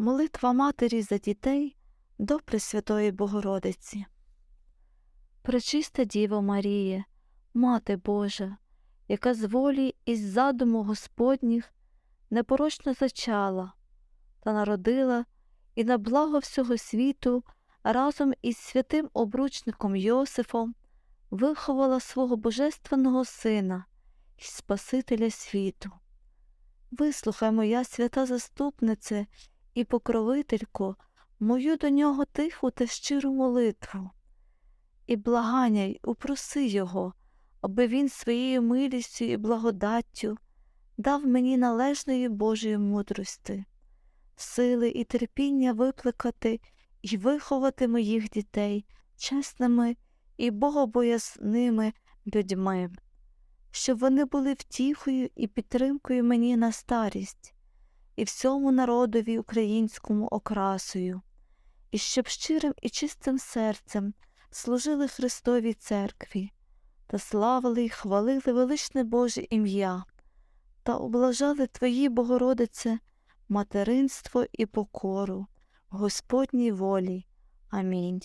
Молитва Матері за дітей до Пресвятої Богородиці. Пречиста Діво Маріє, Мати Божа, яка з волі і з задуму Господніх непорочно зачала та народила і на благо всього світу разом із святим обручником Йосифом виховала свого божественного Сина і Спасителя світу. Вислухай, моя свята заступнице і покровителько, мою до нього тиху та щиру молитву, і благаняй, упроси його, аби він своєю милістю і благодаттю дав мені належної Божої мудрости, сили і терпіння викликати і виховати моїх дітей чесними і богобоязними людьми, щоб вони були втіхою і підтримкою мені на старість і всьому народові українському окрасою, і щоб щирим і чистим серцем служили Христовій церкві та славили й хвалили величне Боже ім'я, та облажали Твої, Богородице, материнство і покору, Господній волі. Амінь.